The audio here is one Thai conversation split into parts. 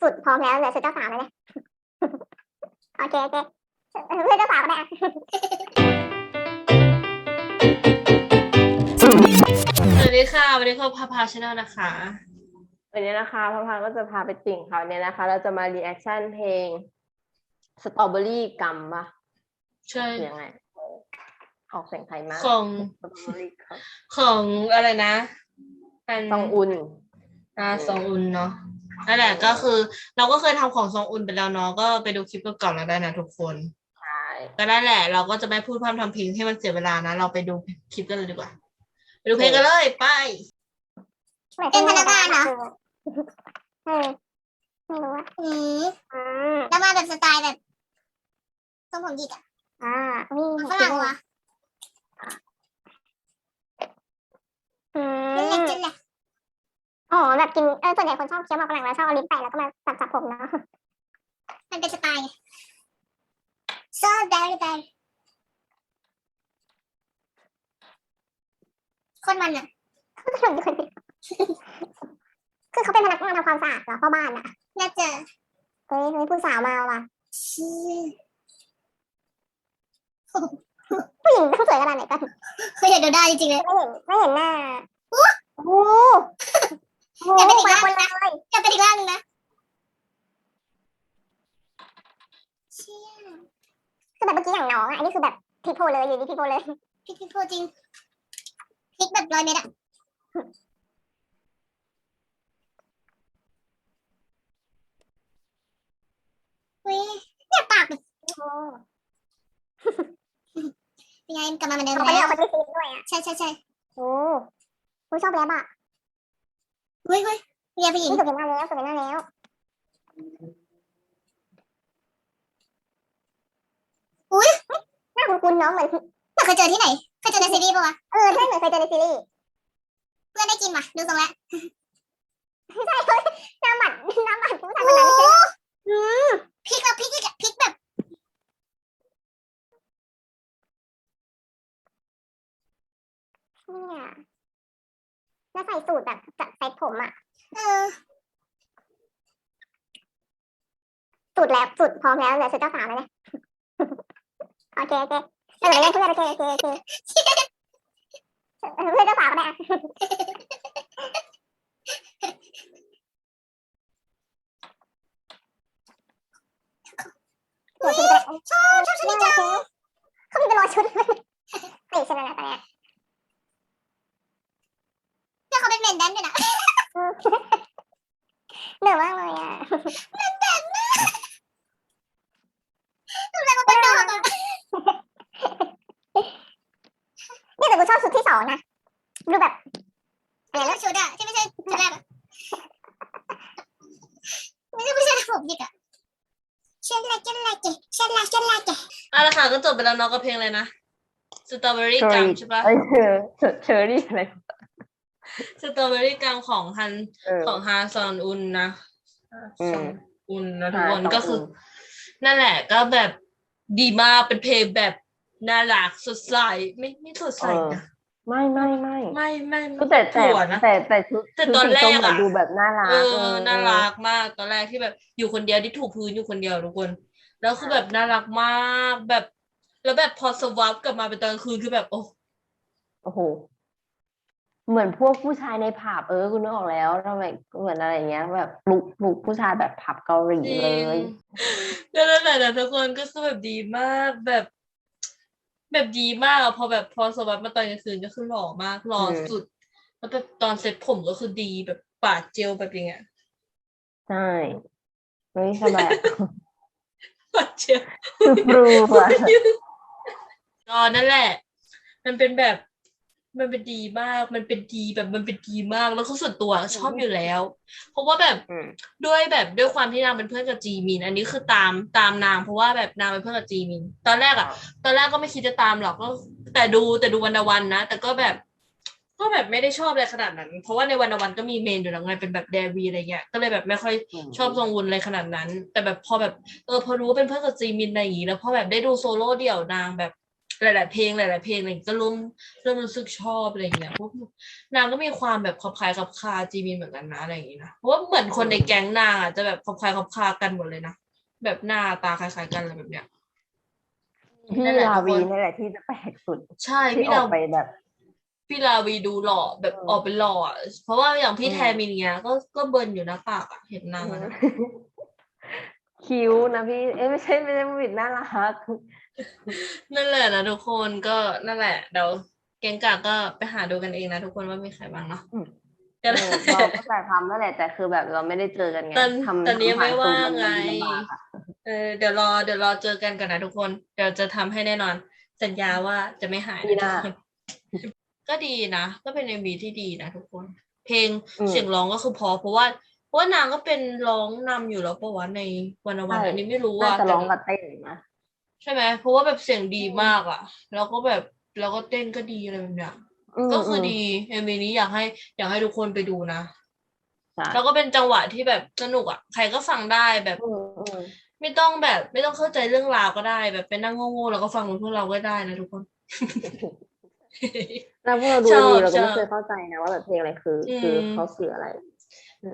สุดพร้อมแล้วเหลือชุดเจ้าสาวแล้วเนี่ยโอเคโอเคเพื่อนเจ้าสาวก็ได้อะสวัสดีค่ะ วันนี้ก็พาพาชาแนลนะคะ วันนี้นะคะพระพาก็จะพาไปติ่งเขาเนี่ยนะคะ เราจะมารีแอคชั่นเพลงสตรอเบอรี่กัมปะใช่หรือยังไงเออออกเสียงไทยมากของสตรอเบอรี่กัมของอะไรนะอันซองอุนอ่าซองอุนเนาะ นั่นแหละก็คือ เราก็เคยทำของซองอุนไปแล้วเนาะก็ไปดูคลิปเก่าๆแล้วได้นะทุกคนใช่ก็นั่นแหละ เราก็จะไม่พูดพร่ำทำเพลงให้มันเสียเวลานะ เราไปดูคลิปกันเลยดีกว่า ไปดูเพลงกันเลยไปเป็นพนักงานเหรอเออไม่รู้อะอืมอืมแล้วมาแบบสไตล์แบบทรงผมหยิกอะอ่านี่ฝรั่งวะอืเล่นเล็กมจนแหละ อ๋อแบบกินเออส่วนใหญ่คนชอบเคี้ยวหมากฝรั่งแล้วชอบเอาลิ้นแตะแล้วก็มาจับจับผมเนาะมันเป็นสไตล์ไง so very very คนมันอะคือเขาเป็นพนักงานทำความสะอาดเหรอพ่อบ้านอะน่าจะเฮ้ยเฮ้ยผู้สาวมาว่ะชื่อผู้หญิงต้องสวยขนาดไหนกันเคยเห็นดูได้จริงๆเลยไม่เห็นไม่เห็นหน้าโอ้ โหโอ้โหอย่าไปติดคนว่าละคนเลยจะเป็นอีกร่างหนึงนะเชี่ยคือแบบเมื่อกี้อย่างน้องอะอันนี้คือแบบพีโพเลยอยู่ดีพีโพเลยพลิกพลิกโพจริงพลิกแบบร้อยเมตรอะเฮ้ยเนี่ยปากแบบโอ้โหเป็นไงกลับมาเหมือนเดิมเขาไปแล้เรียกวคนที่ซีนด้วยอะใช่ใช่ใช่โอ้โหชอบแล้วอะ เฮ้ยเฮ้ยเรียนผู้หญิงนี่สุดเป็นหน้าแล้วสุดเป็นหน้าแล้วหน้าคุ้นๆน้องเหมือนเราเคยเจอที่ไหน เคยเจอในซีรีส์ปะวะ เออใช่เหมือนเคยเจอในซีรีส์ เพื่อนได้กินว่ะ ดูทรงแล้วหน้าหมันหน้าหมันผู้ชายคนนั้นโหอืมพลิกแล้วพลิกอีกอะพลิกแบบ แล้วใส่สูตรแบบจัดเซ็ตผมอะเออสูตรแล้วสูตรพร้อมแล้วเหลือชุดเจ้าสาวแล้วเนี่ยโอเคโอเคเออเรียกเพื่อนโอเคโอเคโอเคเออเพื่อนเจ้าสาวก็ได้อะเดี๋ยวชุดก็ได้ชอบชอบชนิดจังเขามีเป็นร้อยชุดเลยผลิตใช่ไหมล่ะตอนเนี้ย แล้วเขาเป็นเมนแดนด้วยนะเหนื่อยมากเลยอะดูแลมาเป็นดอกอะนี่แต่กูชอบชุดที่สองนะดูแบบอันนี้ชุดอะที่ไม่ใช่ชุดแรกอะไม่ใช่ผู้ชายผมหยิกอะเช่นไรเช่นไรเจเช่นไรเช่นไรเจเอาละค่ะก็จบไปแล้วเนาะกับเพลงอะไรนะสตรอเบอรี่กัมใช่ปะไอ้ยเชอเชอเชอรี่อะไร สตรอเบอรี่กัมของฮันเออของฮาซอนอุนนะอืมซอนอุนนะทุกฮาคนซอนก็คืออุนนั่นแหละก็แบบดีมากเป็นเพลงแบบน่ารักสดใสไม่ไม่สดใสนะไม่ไม่ไม่ไม่ไม่ก็แต่แต่ถั่วนะแต่แต่ชุดแต่ชุดตอนสีส้มแรกอะดูแบบน่ารักเออน่ารักมากตอนแรกที่แบบอยู่คนเดียวที่ถูกพื้นอยู่คนเดียวทุกคน แล้วคือแบบน่ารักมากแบบ แล้วแบบพอสวาปกลับมาเป็นตอนกลางคืนคือแบบ โอ้โอ้โห เหมือนพวกผู้ชายในผับเออคุณนึกออกแล้วทำไมเหมือนอะไรอย่างเงี้ย แบบลุกลุกผู้ชายแบบผับเกาหลีจริเลงยแล้วนั่นแหละนะทุกคนก็คือแบบดีมากแบบ แบบดีมากอะพอแบบพอสวาปมาตอนกลางคืนก็คือหล่อมากหล่ออืมสุด แล้วแบบตอนเซ็ตผมก็คือดีแบบปาดเจลแบบอย่างเงี้ยใช่เฮ้ยสบายปาดเจลคือปรูอะก็นั่นแหละ มันเป็นแบบ มันเป็นดีมาก มันเป็นดีแบบมันเป็นดีมาก แล้วก็ส่วนตัวชอบอยู่แล้ว เพราะว่าแบบอืมด้วยแบบด้วยความที่นางเป็นเพื่อนกับจีมิน อันนี้คือตามตามนาง เพราะว่าแบบนางเป็นเพื่อนกับจีมิน ตอนแรกอะตอนแรกก็ไม่คิดจะตามหรอกก็ แต่ดูแต่ดูวันวันนะ แต่ก็แบบ ก็แบบไม่ได้ชอบอะไรขนาดนั้น เพราะว่าในวันวันก็มีเมนอยู่แล้วไงเป็นแบบเดวีอะไรเงี้ย ก็เลยแบบไม่ค่อยชอบทรงวุนอะไรขนาดนั้น แต่แบบพอแบบเออพอรู้ว่าเป็นเพื่อนกับจีมินอะไรอย่างงี้แล้วพอแบบได้ดูโซโล่เดี่ยวนางแบบ หลาย ๆ เพลงหลาย ๆ เพลงอะไรอย่างเงี้ยก็เริ่มเริ่มรู้สึกชอบอะไรอย่างเงี้ยเพราะนางก็มีความแบบคลับคล้ายคลับคาจีมินเหมือนกันนะอะไรอย่างงี้นะเพราะว่าเหมือนคนในแก๊งนางอะจะแบบคลับคล้ายคลับคากันหมดเลยนะแบบหน้าตาคล้าย ๆ กันอะไรแบบเนี้ยพี่นั่นแหละลาวีทุกคนนี่แหละที่จะแปลกสุด ใช่ที่พี่อเราอกไปแบบ พี่ลาวีดูหล่อแบบเออออกเป็นหล่ออะเพราะว่าอย่างพี่อืมแทมินเนี้ยก็ก็เบิร์นอยู่นะปากอะเห็นนางอะนะ คิ้วนะพี่ เอ้ยไม่ใช่ไม่ใช่ผู้ผิดน่ารัก นั่นแหละนะทุกคนก็นั่นแหละเดี๋ยวเกงกาก็ไปหาดูกันเองนะทุกคนว่ามีใครบ้างเนาะอืมก็เอได้อเราก็แต่ทำนั่นแหละแต่คือแบบเราไม่ได้เจอกันไงตอนทำตอนนี้ทำผ่ไม่ว่างซูมไงมันลำบากอะเออเดี๋ยวรอเดี๋ยวรอเจอกันกันนะทุกคน เดี๋ยวจะทำให้แน่นอน สัญญาว่าจะไม่หายปีหนะน้าทุกคนก็ดีนะ ก็เป็นเอ็มบีที่ดีนะทุกคน เพลงอืมเสียงร้องก็คือเพอเพราะว่า เพราะว่านางก็เป็นร้องนำอยู่แล้วปะวะในวันวันใช่อันนี้ไม่รู้น่าว่าจะร้องแต่กับเต้นนะ ใช่ไหมเพราะว่าแบบเสียงดีมากอะ แล้วก็แบบแล้วก็เต้นก็ดีอะไรแบบเนี้ยมก็คือมดีเอ็มบีนี้อยากให้อยากให้ทุกคนไปดูนะใช่แล้วก็เป็นจังหวะที่แบบสนุกอะ ใครก็ฟังได้แบบอืมอืมไม่ต้องแบบ ไม่ต้องเข้าใจเรื่องราวก็ได้ แบบไปนั่งโง่ๆแล้วก็ฟังเหมือนพวกเราก็ได้นะทุกคนแล้วพวกเราดูชอบดีเราก็ชไม่อบเคยเข้าใจนะว่าแบบเพลงอะไรคืออมคือเขาสื่ออะไร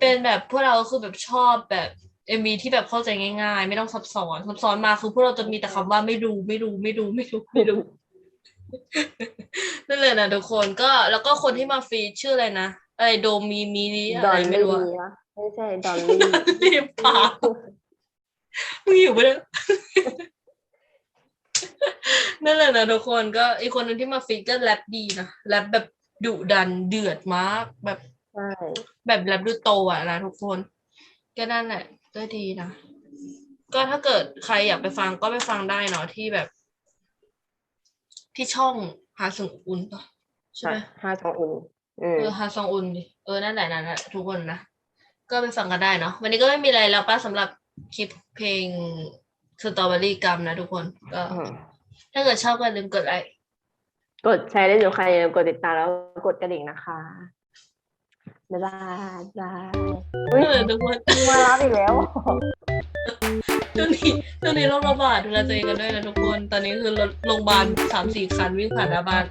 เป็นแบบพวกเราก็คือแบบชอบแบบเอ็มบีที่แบบเข้าใจง่าย ๆ ไม่ต้องซับซ้อนซับซ้อนมาคือพวกเราจะมีแต่คำว่าไม่รู้ไม่รู้ไม่รู้ไม่รู้ไม่รู้นั่นเลยนะทุกคนก็แล้วก็คนที่มาฟีดชื่ออะไรนะอะไรโดมีมีนี่ดอะอไรนไม่ลี่รู้อะนะไม่ใช่ดอนลี่รีบปากมึงหิวไปเลยนั่นแหละนะทุกคนก็อีกคนหนึงที่มาฟีดก็แรปดีนะแรปแบบดุดันเดือดมาก แบบ ใช่แบบแรปดูโตอะนะทุกคน ก็นั่นแหละ ก็ดีนะ ก็ถ้าเกิดใครอยากไปฟังก็ไปฟังได้เนาะที่แบบ ที่ช่องฮาซึงอุนปะใช่ไหมห้าจองอุนอืมเออฮาซองอุนดิเออนั่นแหละนั่นแหละทุกคนนะ ก็ไปฟังกันได้เนาะวันนี้ก็ไม่มีอะไรแล้วป้าสำหรับคลิปเพลงสตรอเบอรี่กัมนะทุกคนก็อืมถ้าเกิดชอบก็อย่าลืมกดไลค์ กดแชร์ได้อยู่ใครอย่าลืมกดติดตามแล้วกดกระดิ่งนะคะ บ๊ายบายบ๊ายบายอุ้ยเออทุกคนมารับอีกแล้วช่วงนี้ช่วงนี้โรคระบาดดูแลตัวเองกันด้วยนะทุกคน ตอนนี้คือรถโรงพยาบาลสามสี่คันวิ่งผ่านหน้าบ้าน